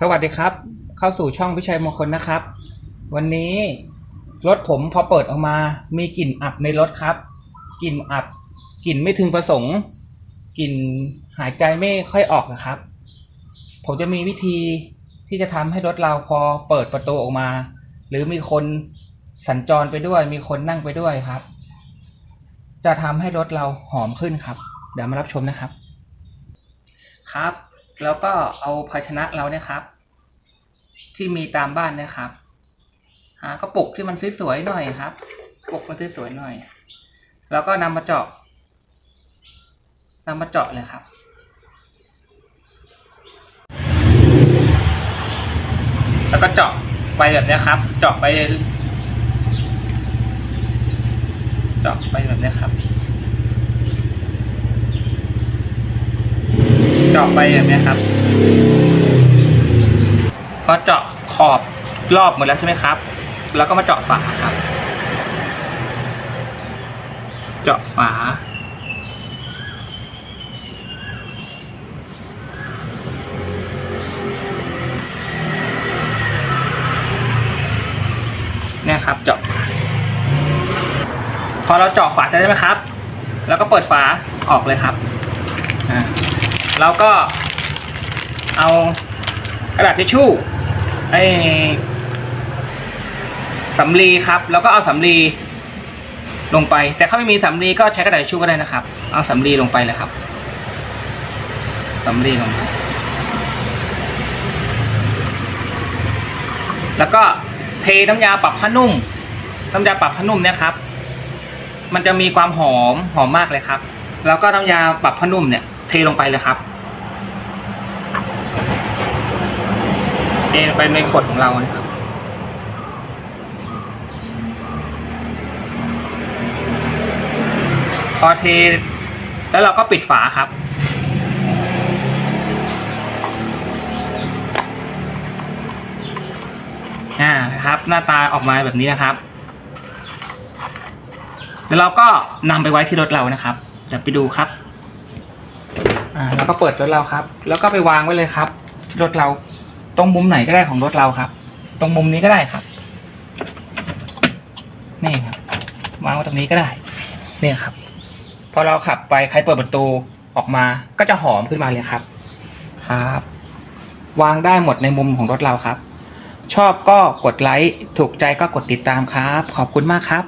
สวัสดีครับ เข้าสู่ช่องวิชัยมงคลนะครับ วันนี้รถผมพอเปิดออกมา มีกลิ่นอับในรถครับ กลิ่นอับกลิ่นไม่ถึงประสงค์ กลิ่นหายใจไม่ค่อยออกนะครับ ผมจะมีวิธีที่จะทำให้รถเราพอเปิดประตูออกมา หรือมีคนสัญจรไปด้วย มีคนนั่งไปด้วยครับ จะทำให้รถเราหอมขึ้นครับ เดี๋ยวมารับชมนะครับ ครับ แล้วก็เอาภาชนะเราเนี่ยครับ ที่มีตามบ้านเนะครับ หากระปุกที่มันสวยๆหน่อยครับกระปุกมันสวยๆหน่อย แล้วก็นำมาเจาะนำมาเจาะเลยครับแล้วก็เจาะไปแบบนี้ครับ เจาะไป เจาะไปแบบนี้ครับ จาะไปแบบนี้ครับพอเจาะขอบรอบหมดแล้วใช่ไหมครับ แล้วก็มาเจาะฝาครับ เจาะฝา เนี่ยครับเจาะ พอเราเจาะฝาเสร็จใช่ไหมครับ แล้วก็เปิดฝาออกเลยครับ อ่า แล้วก็เอากระดาษทิชชู่ไอ้สำลีครับ แล้วก็เอาสำลีลงไป แต่ถ้าไม่มีสำลีก็ใช้กระดาษทิชชู่ก็ได้นะครับ เอาสำลีลงไปเลยครับสำลีลงไปแล้วก็เทน้ำยาปรับผ้านุ่ม น้ำยาปรับผ้านุ่มเนี่ยครับ มันจะมีความหอมหอมมากเลยครับ แล้วก็น้ำยาปรับผ้านุ่มเนี่ย เทลงไปเลยครับเทลงไปในขวดของเรานะครับพอเทแล้วเราก็ปิดฝาครับอ่านะครับหน้าตาออกมาแบบนี้นะครับเดี๋ยวเราก็นำไปไว้ที่รถเรานะครับ เดี๋ยวไปดูครับ อ่าแล้วก็เปิดรถเราครับ แล้วก็ไปวางไว้เลยครับรถเราตรงมุมไหนก็ได้ของรถเราครับ ตรงมุมนี้ก็ได้ครับ นี่ครับ วางไว้ตรงนี้ก็ได้ เนี่ยครับ พอเราขับไปใครเปิดประตูออกมาก็จะหอมขึ้นมาเลยครับ ครับ วางได้หมดในมุมของรถเราครับ ชอบก็กดไลค์ถูกใจก็กดติดตามครับ ขอบคุณมากครับ